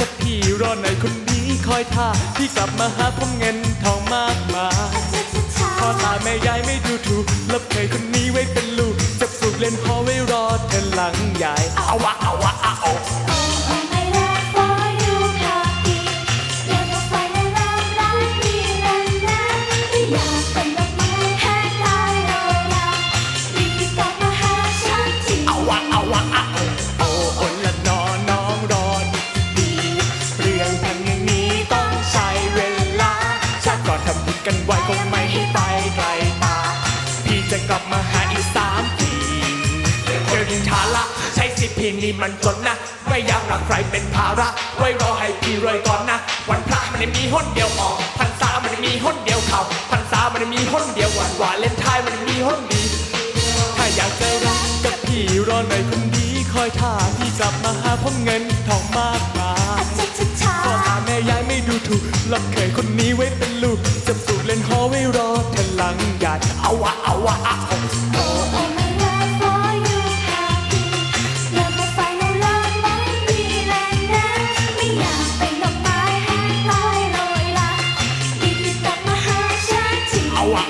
กับพี่รอไหนคนนี้คอยท่าพี่กลับมาหาผมเงินทองมากมายพ่อตาแม่ยายไม่ดูถูกลบเคยคนนี้ไว้ เดินช้าละใช้สิทธิ์เพียงนี้มันจนนะ ไม่อยากรักใครเป็นภาระไว้รอให้พี่รวยก่อนนะ วันพระมันไม่มีหนเดียวออกพรรษามันไม่มีหนเดียวเข้าพรรษามันไม่มีหนเดียววันวาเลนไทน์มันไม่มีหนดีถ้าอยากจะรักกับพี่รอหน่อยคนดีคอยท่าพี่กลับมาหาผมเงินทองมากมายพ่อตาแม่ยายไม่ดูถูกรับเคยคนนี้ไว้เป็นลูกจะปลูกเล่นหอไว้รอเธอหลังใหญ่เอาวะเอาวะเอา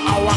เอาว